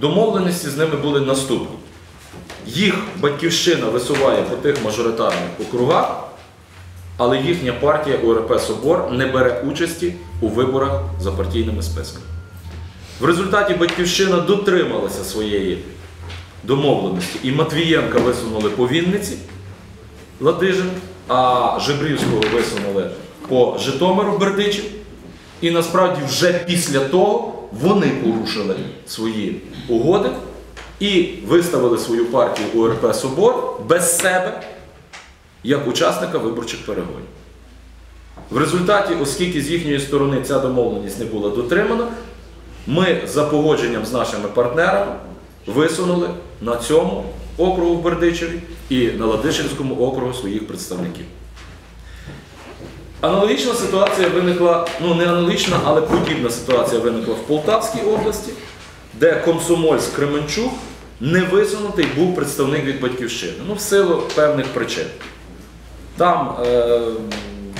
домовленості з ними були наступні. Їх батьківщина висуває по тих мажоритарних округах, але їхня партія УРП Собор не бере участі у виборах за партійними списками. В результаті батьківщина дотрималася своєї домовленості, і Матвієнка висунули по Вінниці Ладижин, а Жебрівського висунули по Житомиру Бердичів. І насправді вже після того вони порушили свої угоди і виставили свою партію УРП Собор без себе як учасника виборчих перегонів. В результаті, оскільки з їхньої сторони ця домовленість не була дотримана, ми за погодженням з нашими партнерами висунули на цьому округу в Бердичеві і на Ладишинському округу своїх представників. Аналогічна ситуація виникла, ну не аналогічна, але подібна ситуація виникла в Полтавській області, де Комсомольськ Кременчук не висунутий був представник від батьківщини. Ну, в силу певних причин. Там е,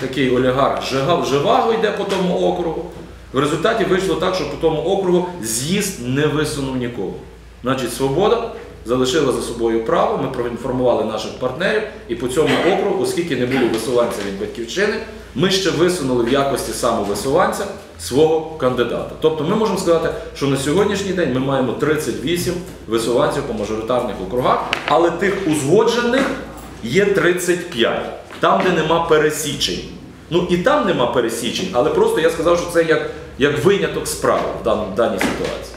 такий олігарх Жига- Живаго йде по тому округу. В результаті вийшло так, що по тому округу з'їзд не висунув нікого. Значить, свобода залишила за собою право. Ми проінформували наших партнерів, і по цьому округу, оскільки не було висуванця від батьківщини, ми ще висунули в якості самовисуванця свого кандидата. Тобто ми можемо сказати, що на сьогоднішній день ми маємо 38 висуванців по мажоритарних округах, але тих узгоджених є 35, там, де нема пересічень. Ну і там нема пересічень, але просто я сказав, що це як, як виняток справи в дан- даній ситуації.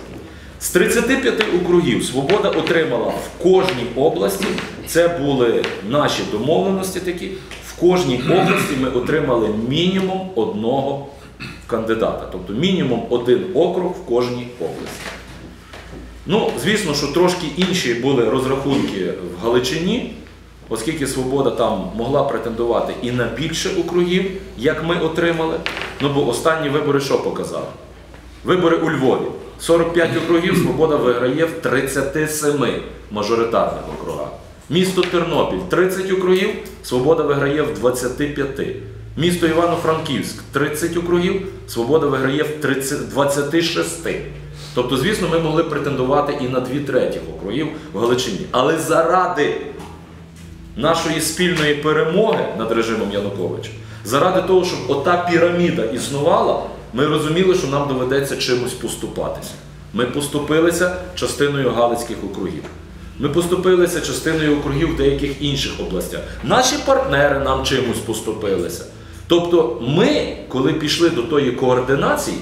З 35 округів Свобода отримала в кожній області. Це були наші домовленості такі. В кожній області ми отримали мінімум одного кандидата, тобто мінімум один округ в кожній області. Ну, звісно, що трошки інші були розрахунки в Галичині, оскільки Свобода там могла претендувати і на більше округів, як ми отримали. Ну бо останні вибори що показали? Вибори у Львові. 45 округів Свобода виграє в 37 мажоритарних округах. Місто Тернопіль 30 округів, Свобода виграє в 25. Місто Івано-Франківськ 30 округів, Свобода виграє в 30 26. Тобто, звісно, ми могли претендувати і на дві третіх округів в Галичині. Але заради нашої спільної перемоги над режимом Януковича, заради того, щоб ота піраміда існувала, ми розуміли, що нам доведеться чимось поступатися. Ми поступилися частиною Галицьких округів. Ми поступилися частиною округів в деяких інших областях. Наші партнери нам чимось поступилися. Тобто, ми, коли пішли до тої координації,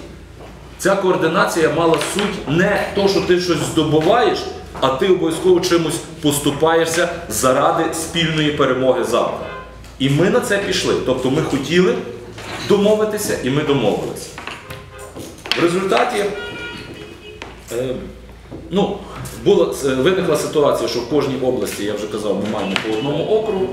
Ця координація мала суть не то, що ти щось здобуваєш, а ти обов'язково чимось поступаєшся заради спільної перемоги завтра. І ми на це пішли. Тобто ми хотіли домовитися, і ми домовилися. В результаті е, ну, була, е, виникла ситуація, що в кожній області, я вже казав, ми маємо по одному округу.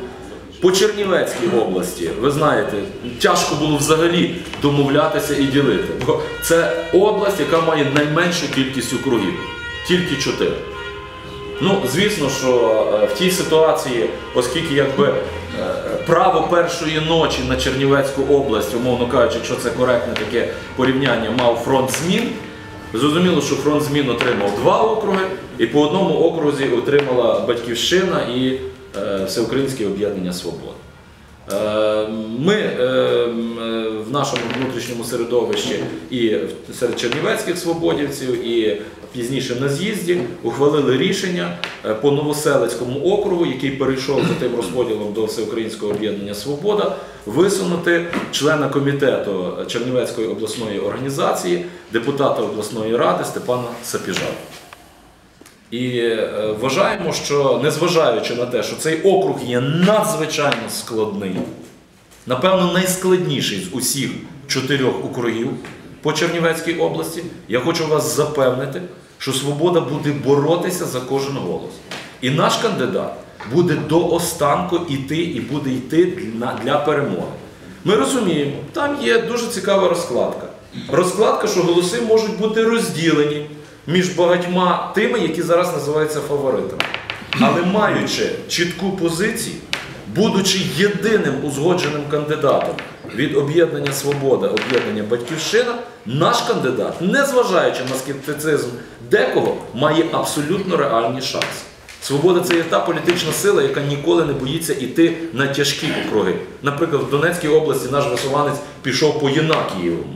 По Чернівецькій області, ви знаєте, тяжко було взагалі домовлятися і ділити. Бо це область, яка має найменшу кількість округів, тільки чотири. Ну, звісно, що е, в тій ситуації, оскільки якби е, право першої ночі на Чернівецьку область, умовно кажучи, якщо це коректне таке порівняння, мав фронт змін. Зрозуміло, що фронт змін отримав два округи, і по одному окрузі отримала Батьківщина і е, Всеукраїнське об'єднання Свобода. Е, Ми е, м, е, в нашому внутрішньому середовищі і серед чернівецьких свободівців, і пізніше на з'їзді ухвалили рішення е, по Новоселицькому округу, який перейшов за тим розподілом до Всеукраїнського об'єднання Свобода, висунути члена комітету Чернівецької обласної організації, депутата обласної ради Степана Сапіжа. І е, вважаємо, що незважаючи на те, що цей округ є надзвичайно складний, напевно, найскладніший з усіх чотирьох округів по Чернівецькій області, я хочу вас запевнити, що свобода буде боротися за кожен голос. І наш кандидат буде до останку йти і буде йти для, для перемоги. Ми розуміємо, там є дуже цікава розкладка. Розкладка, що голоси можуть бути розділені між багатьма тими, які зараз називаються фаворитами. Але маючи чітку позицію, будучи єдиним узгодженим кандидатом від об'єднання Свобода, об'єднання Батьківщина, наш кандидат, незважаючи на скептицизм декого, має абсолютно реальні шанси. Свобода це є та політична сила, яка ніколи не боїться йти на тяжкі округи. Наприклад, в Донецькій області наш висуванець пішов по Єнакієвому.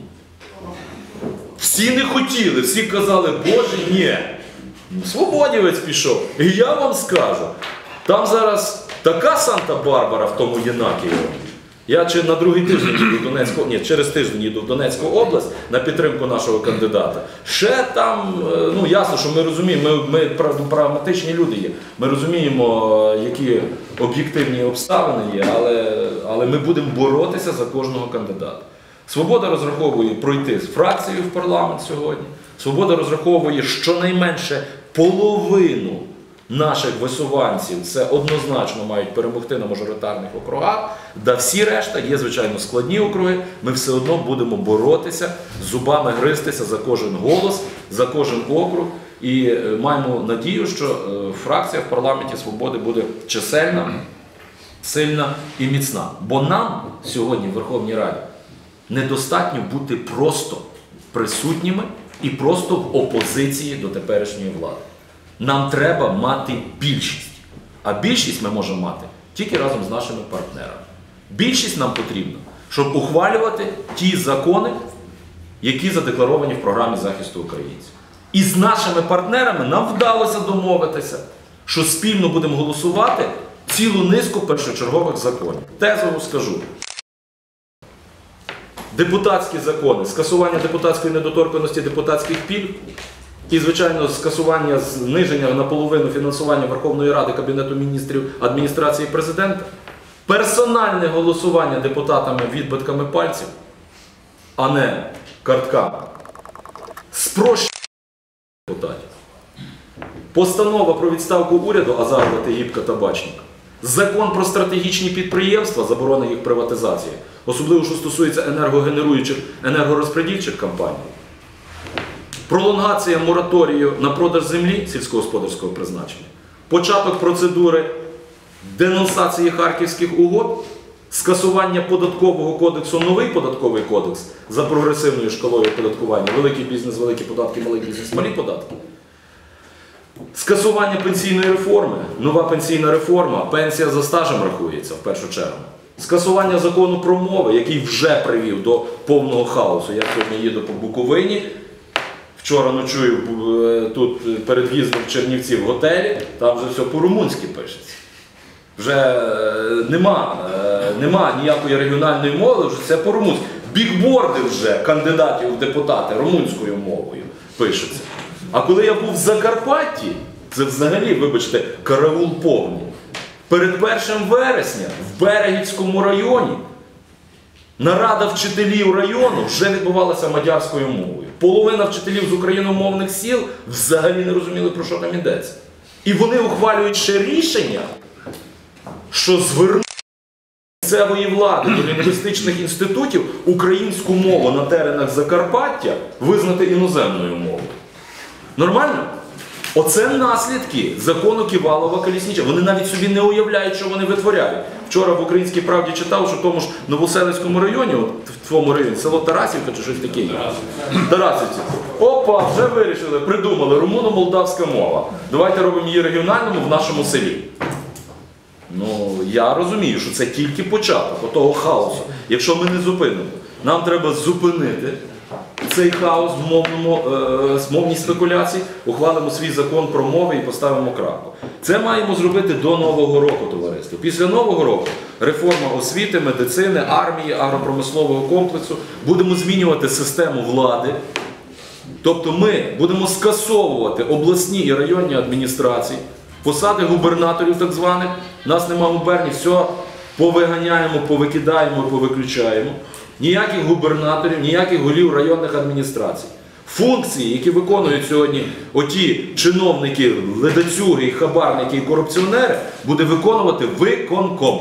Всі не хотіли, всі казали, Боже, ні. Свободівець пішов. І я вам скажу, там зараз така Санта-Барбара в тому Єнакієвому. Я чи на другий тиждень їду в Донецьку, ні, через тиждень їду в Донецьку область на підтримку нашого кандидата. Ще там, е, ну ясно, що ми розуміємо, ми, ми прагматичні люди є. Ми розуміємо, е, які об'єктивні обставини є, але, але ми будемо боротися за кожного кандидата. Свобода розраховує пройти з фракцією в парламент сьогодні. Свобода розраховує щонайменше половину наших висуванців це однозначно мають перемогти на мажоритарних округах. Да всі решта є, звичайно, складні округи. Ми все одно будемо боротися, зубами гристися за кожен голос, за кожен округ. І е, маємо надію, що е, фракція в парламенті свободи буде чисельна, сильна і міцна. Бо нам сьогодні в Верховній Раді недостатньо бути просто присутніми і просто в опозиції до теперішньої влади. Нам треба мати більшість. А більшість ми можемо мати тільки разом з нашими партнерами. Більшість нам потрібна, щоб ухвалювати ті закони, які задекларовані в програмі захисту українців. І з нашими партнерами нам вдалося домовитися, що спільно будемо голосувати цілу низку першочергових законів. Тезово скажу. Депутатські закони, скасування депутатської недоторканості депутатських пільг і, звичайно, скасування зниження наполовину фінансування Верховної Ради Кабінету міністрів адміністрації президента, персональне голосування депутатами відбитками пальців, а не картками, спрощення депутатів, постанова про відставку уряду Азарова Тегібка Табачник, закон про стратегічні підприємства, заборона їх приватизації, особливо що стосується енергогенеруючих енергорозпредільчих компаній. Пролонгація мораторію на продаж землі сільськогосподарського призначення, початок процедури денонсації харківських угод, скасування податкового кодексу, новий податковий кодекс за прогресивною шкалою оподаткування, великий бізнес, великі податки, малий бізнес, малі податки. Скасування пенсійної реформи, нова пенсійна реформа, пенсія за стажем рахується в першу чергу. Скасування закону про мови, який вже привів до повного хаосу. Я сьогодні їду по Буковині. Вчора ночую е, тут перед в'їздом в Чернівці в готелі, там вже все по-румунськи пишеться. Вже е, нема, е, нема ніякої регіональної мови, вже це по-румунськи. Бікборди вже кандидатів в депутати румунською мовою пишуться. А коли я був в Закарпатті, це взагалі, вибачте, караул повний. Перед 1 вересня в Берегівському районі нарада вчителів району вже відбувалася мадярською мовою. Половина вчителів з україномовних сіл взагалі не розуміли, про що там йдеться. І вони ухвалюють ще рішення, що звернути місцевої влади до лінгвістичних інститутів українську мову на теренах Закарпаття визнати іноземною мовою. Нормально? Оце наслідки закону Ківалова Колісніча. Вони навіть собі не уявляють, що вони витворяють. Вчора в Українській правді читав, що в тому ж Новоселицькому районі, от в твоєму районі, село Тарасівка чи щось таке. Тарасівці. Опа, вже вирішили, придумали румуно-молдавська мова. Давайте робимо її регіональному в нашому селі. Ну, я розумію, що це тільки початок отого хаосу. Якщо ми не зупинимо, нам треба зупинити цей хаос в мовному, е, з мовній спекуляції, ухвалимо свій закон про мови і поставимо крапку. Це маємо зробити до Нового року, товариство. Після Нового року реформа освіти, медицини, армії, агропромислового комплексу. Будемо змінювати систему влади. Тобто ми будемо скасовувати обласні і районні адміністрації, посади губернаторів так званих. Нас нема губерній, все повиганяємо, повикидаємо, повиключаємо. Ніяких губернаторів, ніяких голів районних адміністрацій. Функції, які виконують сьогодні оті чиновники, ледацюги, хабарники і корупціонери, буде виконувати виконком.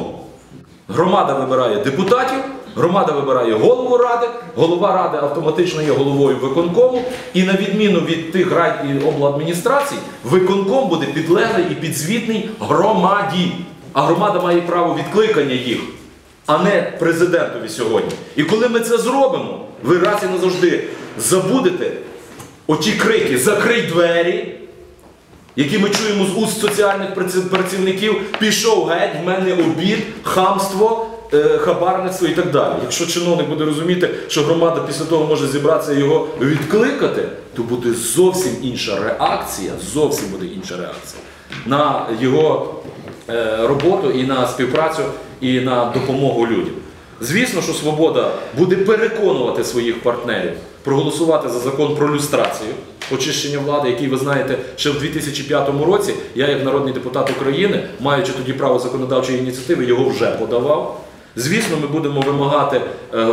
Громада вибирає депутатів, громада вибирає голову ради, голова ради автоматично є головою виконкому, і на відміну від тих рай і обладміністрацій, виконком буде підлеглий і підзвітний громаді. А громада має право відкликання їх а не президентові сьогодні. І коли ми це зробимо, ви раз і назавжди забудете оті крики Закрий двері, які ми чуємо з уст соціальних працівників, пішов геть, в мене обід, хамство, е, хабарництво і так далі. Якщо чиновник буде розуміти, що громада після того може зібратися і його відкликати, то буде зовсім інша реакція, зовсім буде інша реакція на його е, роботу і на співпрацю, і на допомогу людям. Звісно, що свобода буде переконувати своїх партнерів проголосувати за закон про люстрацію, очищення влади, який ви знаєте, ще в 2005 році я, як народний депутат України, маючи тоді право законодавчої ініціативи, його вже подавав. Звісно, ми будемо вимагати, е,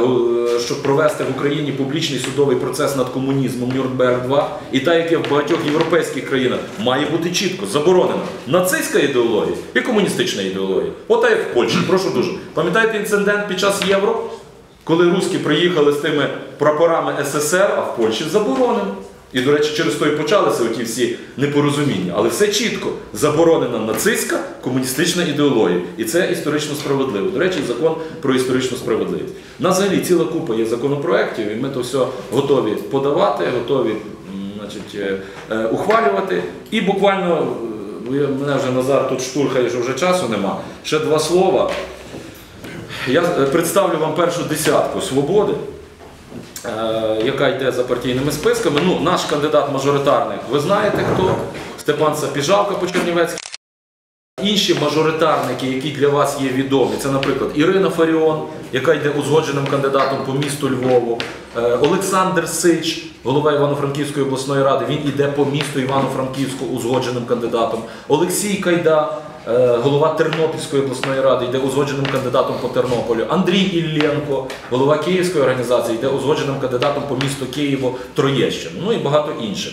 щоб провести в Україні публічний судовий процес над комунізмом Нюрнберг 2 і так, як є в багатьох європейських країнах, має бути чітко заборонена нацистська ідеологія і комуністична ідеологія. Ота як в Польщі, прошу дуже. Пам'ятаєте інцидент під час євро, коли руски приїхали з тими прапорами СССР, а в Польщі заборонено. І, до речі, через то і почалися оті всі непорозуміння. Але все чітко заборонена нацистська комуністична ідеологія. І це історично справедливо. До речі, закон про історичну справедливість. У нас взагалі ціла купа є законопроєктів, і ми то все готові подавати, готові значить, е, е, ухвалювати. І буквально, е, мене вже Назар тут штурхає, що вже часу нема. Ще два слова. Я представлю вам першу десятку свободи, яка йде за партійними списками. Ну, наш кандидат мажоритарний, ви знаєте хто? Степан Сапіжалка по Чернівецькій. Інші мажоритарники, які для вас є відомі, це, наприклад, Ірина Фаріон, яка йде узгодженим кандидатом по місту Львову, е, Олександр Сич, голова Івано-Франківської обласної ради, він іде по місту Івано-Франківську узгодженим кандидатом. Олексій Кайда, е, голова Тернопільської обласної ради, йде узгодженим кандидатом по Тернополю. Андрій Ілленко, голова Київської організації, йде узгодженим кандидатом по місту Києво Троєщину. Ну і багато інших.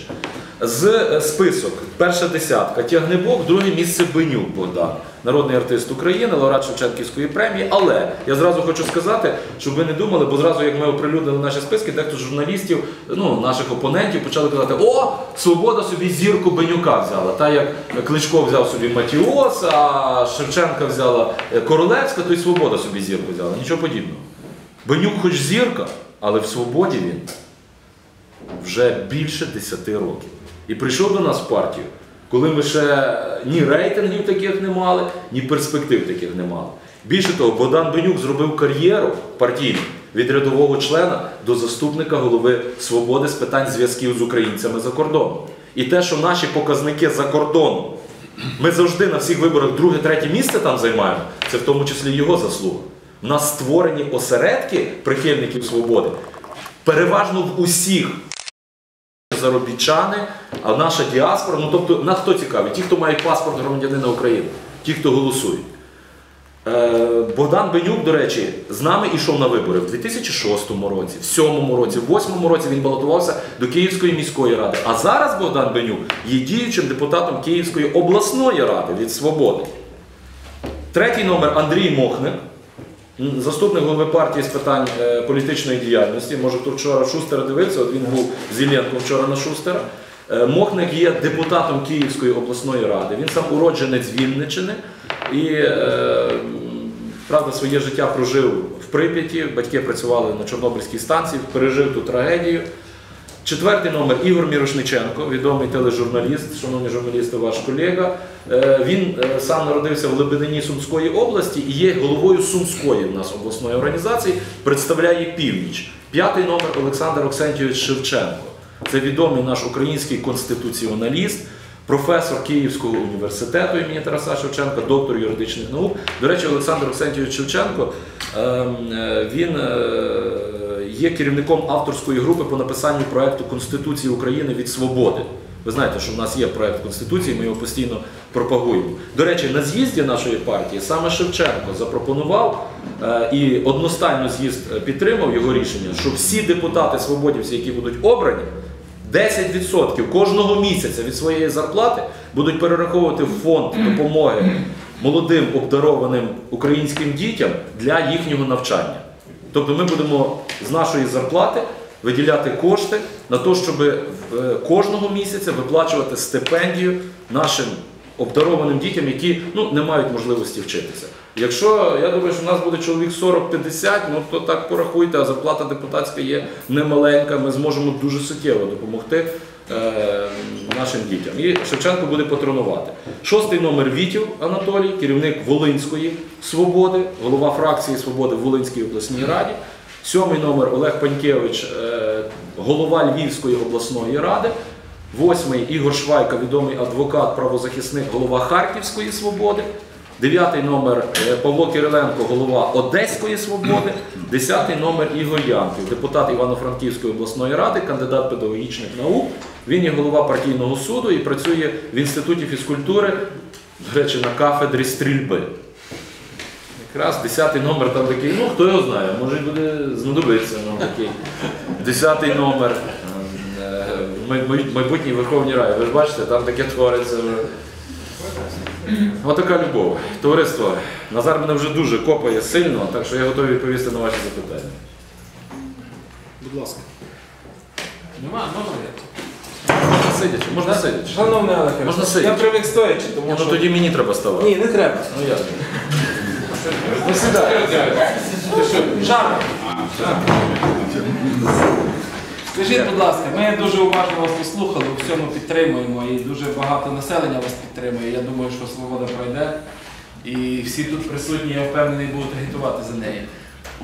З е, список перша десятка Тягнебок, друге місце Бенюк Богдан, народний артист України, лауреат Шевченківської премії. Але я зразу хочу сказати, щоб ви не думали, бо зразу, як ми оприлюднили наші списки, дехто з журналістів, ну наших опонентів, почали казати: О, свобода собі зірку Бенюка взяла. Та як Кличко взяв собі Матіос, а Шевченка взяла е, Королевська, то й свобода собі зірку взяла. Нічого подібного. Бенюк, хоч зірка, але в свободі він вже більше 10 років. І прийшов до нас в партію, коли ми ще ні рейтингів таких не мали, ні перспектив таких не мали. Більше того, Богдан Бенюк зробив кар'єру партійну від рядового члена до заступника голови свободи з питань зв'язків з українцями за кордоном. І те, що наші показники за кордоном, ми завжди на всіх виборах друге-третє місце там займаємо, це в тому числі його заслуга. У нас створені осередки прихильників свободи, переважно в усіх заробітчани, а наша діаспора, ну тобто нас хто цікавий? Ті, хто мають паспорт громадянина України, ті, хто голосують. Е, Богдан Бенюк, до речі, з нами йшов на вибори в 2006 році, в 2007 році, в 2008 році він балотувався до Київської міської ради. А зараз Богдан Бенюк є діючим депутатом Київської обласної ради від Свободи. Третій номер Андрій Мохник, заступник голови партії з питань е, політичної діяльності. Може, хто вчора Шустера дивився, от він був з Іллєнко вчора на Шустера. Е, Мохник є депутатом Київської обласної ради. Він сам уродженець Вінничини і, е, правда, своє життя прожив в Прип'яті. Батьки працювали на Чорнобильській станції, пережив ту трагедію. Четвертий номер Ігор Мірошниченко, відомий тележурналіст, шановні журналісти, ваш колега. Е, Він сам народився в Лебедині Сумської області і є головою Сумської в нас обласної організації, представляє північ. П'ятий номер Олександр Оксентійович Шевченко. Це відомий наш український конституціоналіст, професор Київського університету імені Тараса Шевченка, доктор юридичних наук. До речі, Олександр Оксентійович Шевченко ем, е, він е, є керівником авторської групи по написанню проекту Конституції України від свободи. Ви знаєте, що в нас є проект Конституції, ми його постійно пропагуємо. До речі, на з'їзді нашої партії саме Шевченко запропонував е, і одностайно з'їзд підтримав його рішення, що всі депутати свободівці, які будуть обрані, 10% кожного місяця від своєї зарплати будуть перераховувати в фонд допомоги молодим обдарованим українським дітям для їхнього навчання. Тобто ми будемо з нашої зарплати виділяти кошти на те, щоб е, кожного місяця виплачувати стипендію нашим обдарованим дітям, які ну, не мають можливості вчитися. Якщо я думаю, що в нас буде чоловік 40-50, ну то так порахуйте, а зарплата депутатська є немаленька, ми зможемо дуже суттєво допомогти е, нашим дітям. І Шевченко буде патронувати. Шостий номер Вітів Анатолій, керівник Волинської свободи, голова фракції свободи в Волинській обласній раді. Сьомий номер Олег Панькевич, е, голова Львівської обласної ради. Восьмий Ігор Швайка, відомий адвокат, правозахисник, голова Харківської свободи. Дев'ятий номер е, Павло Кириленко, голова Одеської свободи. Десятий номер Ігор Янків, депутат Івано-Франківської обласної ради, кандидат педагогічних наук. Він є голова партійного суду і працює в інституті фізкультури, до речі, на кафедрі стрільби. Якраз десятий номер там такий, ну хто його знає, може буде знадобиться нам такий. Десятий номер майбутній Верховній Раді. Ви ж бачите, там таке твориться. Отака любов. Товариство, Назар мене вже дуже копає сильно, так що я готовий відповісти на ваші запитання. Будь ласка. Нема, можна я? Можна сидячи, можна сидячи. Шановний Олег, Можна сидячи. я привик стоячи, тому Ні, що... Ну тоді мені треба ставати. Ні, не треба. Ну як? Не сідай. Ти що, жарко? Скажіть, будь ласка, ми дуже уважно вас послухали, у всьому підтримуємо і дуже багато населення вас підтримує. Я думаю, що свобода пройде. І всі тут присутні, я впевнений, будуть агітувати за неї.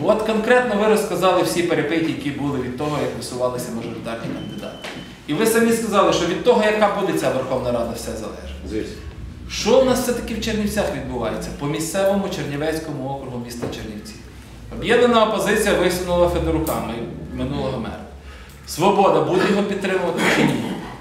От конкретно ви розказали всі перепиті, які були від того, як висувалися мажоритарні кандидати. І ви самі сказали, що від того, яка буде ця Верховна Рада, все залежить. Звісно. Що у нас все-таки в Чернівцях відбувається по місцевому Чернівецькому округу міста Чернівці? Об'єднана опозиція висунула Федорука, минулого мера. Свобода буде його підтримувати чи ні?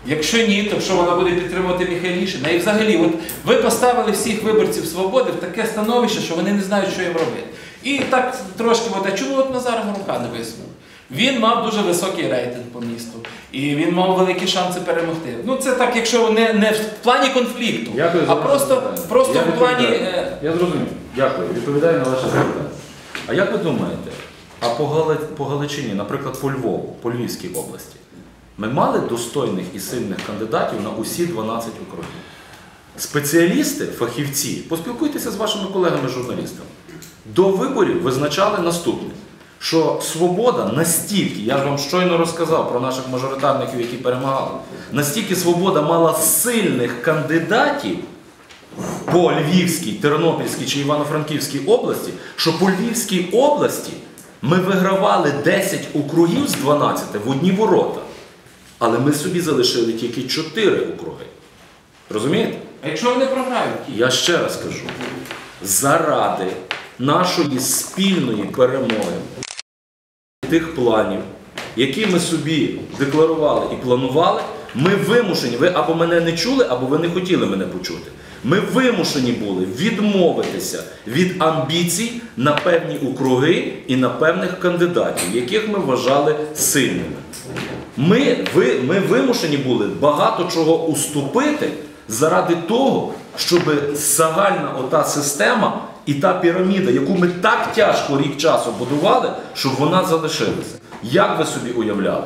Якщо ні, то що вона буде підтримувати Михайлішина? І взагалі, от ви поставили всіх виборців свободи в таке становище, що вони не знають, що їм робити. І так трошки, от, а чому от Назар Горука не висунув? Він мав дуже високий рейтинг по місту, і він мав великі шанси перемогти. Ну це так, якщо не, не в плані конфлікту, Дякую а просто, просто Я в плані. е, Я зрозумів. Дякую. Відповідаю на ваше запитання. А як ви думаєте, а по, Гали... Галичині, наприклад, по Львову, по Львівській області, ми мали достойних і сильних кандидатів на усі 12 округів? Спеціалісти, фахівці, поспілкуйтеся з вашими колегами-журналістами. До виборів визначали наступне. Що свобода настільки, я ж вам щойно розказав про наших мажоритарників, які перемагали, настільки свобода мала сильних кандидатів, по Львівській, Тернопільській чи Івано-Франківській області, що по Львівській області ми вигравали 10 округів з 12 в одні ворота. Але ми собі залишили тільки 4 округи. Розумієте? А якщо вони програють? Я ще раз кажу: заради нашої спільної перемоги тих планів, які ми собі декларували і планували, ми вимушені, ви або мене не чули, або ви не хотіли мене почути. Ми вимушені були відмовитися від амбіцій на певні округи і на певних кандидатів, яких ми вважали сильними. Ми, ви, ми вимушені були багато чого уступити заради того, щоб загальна ота система і та піраміда, яку ми так тяжко рік часу будували, щоб вона залишилася. Як ви собі уявляли?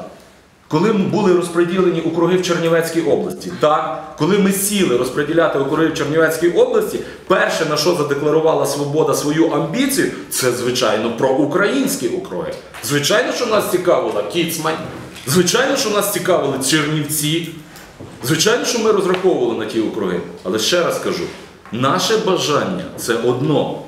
Коли були розподілені округи в Чернівецькій області, так, коли ми сіли розподіляти округи в Чернівецькій області, перше, на що задекларувала свобода свою амбіцію, це, звичайно, про українські округи. Звичайно, що нас цікавила Кіцмань, звичайно, що нас цікавили Чернівці, звичайно, що ми розраховували на ті округи. Але ще раз кажу, наше бажання це одно.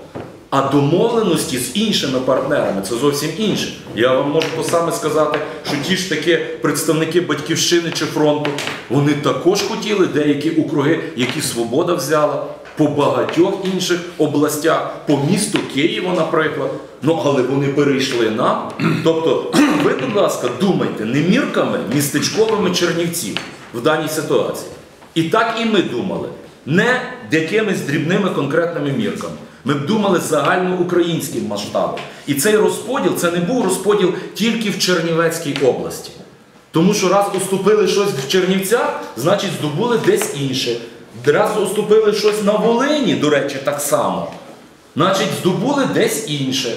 А домовленості з іншими партнерами це зовсім інше. Я вам можу саме сказати, що ті ж таки представники батьківщини чи фронту, вони також хотіли деякі округи, які свобода взяла по багатьох інших областях, по місту Києва, наприклад. Ну але вони перейшли нам. Тобто, ви, будь ласка, думайте не мірками містечковими чернівців в даній ситуації. І так і ми думали, не якимись дрібними конкретними мірками. Ми б думали загальноукраїнським масштабом. І цей розподіл це не був розподіл тільки в Чернівецькій області. Тому що раз уступили щось в Чернівцях, значить здобули десь інше. Раз уступили щось на Волині, до речі, так само, значить здобули десь інше.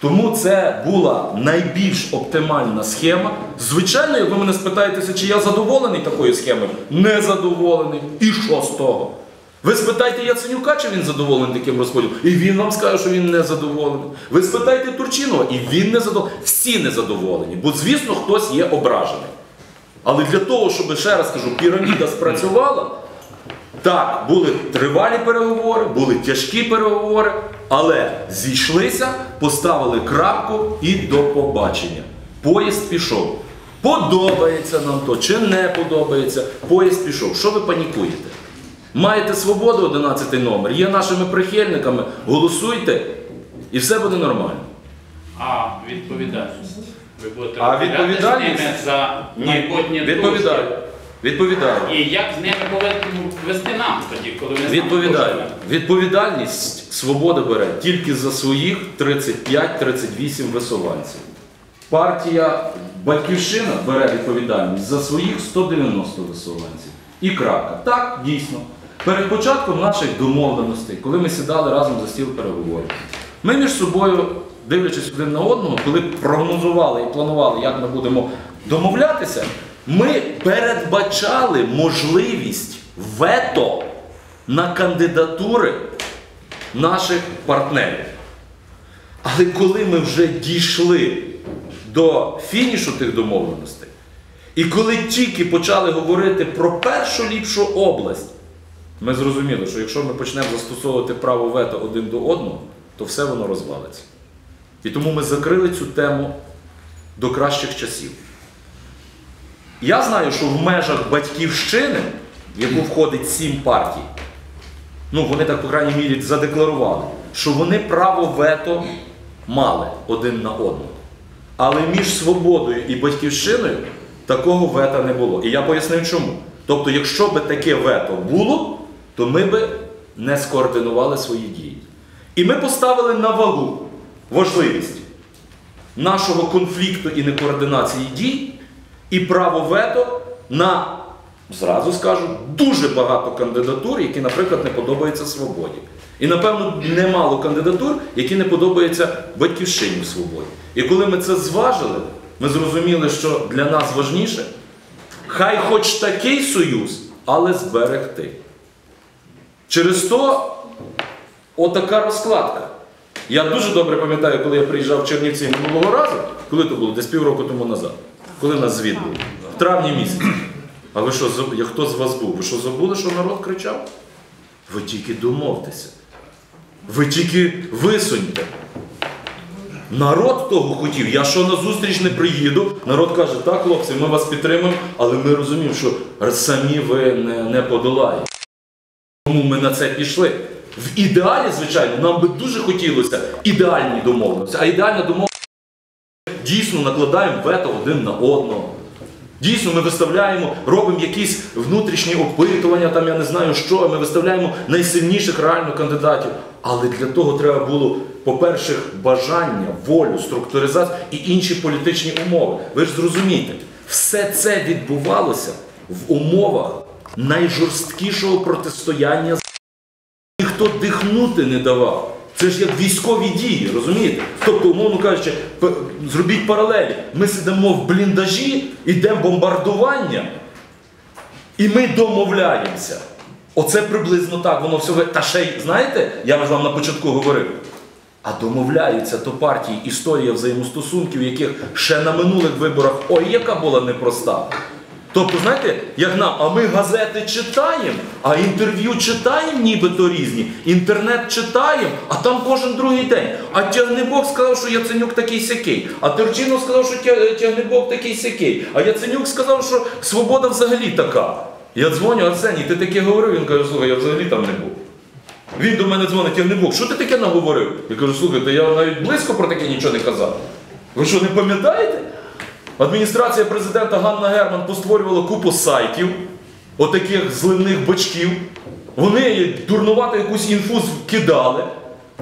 Тому це була найбільш оптимальна схема. Звичайно, як ви мене спитаєтеся, чи я задоволений такою схемою, не задоволений. І що з того? Ви спитайте Яценюка, чи він задоволений таким розподілом, і він вам скаже, що він не задоволений. Ви спитайте Турчинова, і він не задоволений. Всі не задоволені, бо звісно хтось є ображений. Але для того, щоб ще раз кажу, піраміда спрацювала, так, були тривалі переговори, були тяжкі переговори, але зійшлися, поставили крапку і до побачення. Поїзд пішов. Подобається нам то чи не подобається, поїзд пішов. Що ви панікуєте? Маєте свободу 11 номер, є нашими прихильниками, голосуйте і все буде нормально. А відповідальність. Ви будете А відповідальність? з ними за майбутнє відповідаю. Відповідаю. І як з ними повинні вести нам тоді, коли вони з нами Відповідаю. дружать? Відповідальність свобода бере тільки за своїх 35-38 висуванців. Партія Батьківщина бере відповідальність за своїх 190 висуванців. І крапка. Так, дійсно. Перед початком наших домовленостей, коли ми сідали разом за стіл переговорів, ми між собою, дивлячись один на одного, коли прогнозували і планували, як ми будемо домовлятися, ми передбачали можливість вето на кандидатури наших партнерів. Але коли ми вже дійшли до фінішу тих домовленостей, і коли тільки почали говорити про першу ліпшу область, ми зрозуміли, що якщо ми почнемо застосовувати право вето один до одного, то все воно розвалиться. І тому ми закрили цю тему до кращих часів. Я знаю, що в межах батьківщини, в яку входить сім партій, ну вони так, по крайній мірі, задекларували, що вони право вето мали один на одного. Але між свободою і батьківщиною такого вета не було. І я пояснив чому. Тобто, якщо би таке вето було, то ми би не скоординували свої дії. І ми поставили на вагу важливість нашого конфлікту і некоординації дій і право вето на, зразу скажу, дуже багато кандидатур, які, наприклад, не подобаються свободі. І, напевно, немало кандидатур, які не подобаються батьківщині в свободі. І коли ми це зважили, ми зрозуміли, що для нас важніше, хай хоч такий союз, але зберегти. Через то отака розкладка. Я дуже добре пам'ятаю, коли я приїжджав в Чернівці минулого разу, коли то було, десь півроку тому назад, коли нас звіт був, в травні місяці. А ви що, я- хто з вас був? Ви що забули, що народ кричав? Ви тільки домовтеся. Ви тільки висуньте. Народ того хотів. Я що на зустріч не приїду. Народ каже, так, хлопці, ми вас підтримуємо, але ми розуміємо, що самі ви не, не подолаєте. Тому ми на це пішли. В ідеалі, звичайно, нам би дуже хотілося ідеальні домовленості. А ідеальна домовленість дійсно накладаємо вето один на одного. Дійсно, ми виставляємо, робимо якісь внутрішні опитування, там я не знаю що, ми виставляємо найсильніших реально кандидатів. Але для того треба було, по-перше, бажання, волю, структуризацію і інші політичні умови. Ви ж зрозумієте, все це відбувалося в умовах найжорсткішого протистояння ніхто дихнути не давав. Це ж як військові дії, розумієте? Тобто, умовно кажучи, зробіть паралелі. Ми сидимо в бліндажі, йде бомбардування, і ми домовляємося. Оце приблизно так, воно все. Та ще й, знаєте, я вам на початку говорив. А домовляються то партії історія взаємостосунків, яких ще на минулих виборах ой, яка була непроста. Тобто, знаєте, як нам, а ми газети читаємо, а інтерв'ю читаємо нібито різні, інтернет читаємо, а там кожен другий день. А Тягнебок сказав, що Яценюк такий сякий, а Терчинов сказав, що Тя- Тягнебок такий сякий, а Яценюк сказав, що свобода взагалі така. Я дзвоню, Арсеній, ти таке говорив? Він каже, слухай, я взагалі там не був. Він до мене дзвонить, Тягнебок, що ти таке наговорив? Я кажу, слухайте, я навіть близько про таке нічого не казав. Ви що, не пам'ятаєте? Адміністрація президента Ганна Герман постворювала купу сайтів, отаких зливних бачків. Вони дурнувато якусь інфу кидали,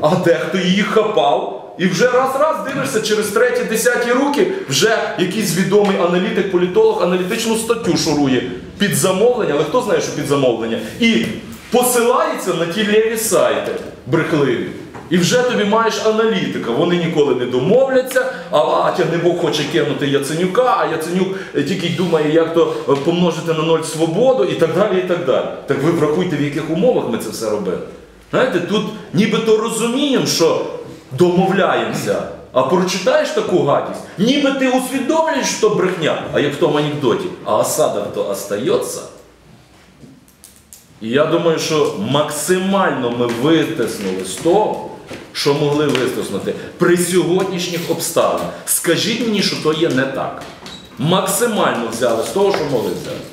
а дехто її хапав. І вже раз-раз дивишся через треті, десяті руки, вже якийсь відомий аналітик, політолог аналітичну статтю шурує під замовлення, але хто знає, що під замовлення? І посилається на ті ліві сайти брехливі. І вже тобі маєш аналітика. Вони ніколи не домовляться, а, а Тягнебок хоче кинути Яценюка, а Яценюк е, тільки й думає, як то е, помножити на ноль свободу і так далі. і так далі. Так ви врахуйте, в яких умовах ми це все робили. Знаєте, тут нібито розуміємо, що домовляємося. А прочитаєш таку гадість, ніби ти усвідомлюєш, що брехня, а як в тому анекдоті, а осада то остається. І я думаю, що максимально ми витиснули з того, що могли витиснути при сьогоднішніх обставинах. Скажіть мені, що то є не так. Максимально взяли з того, що могли взяти.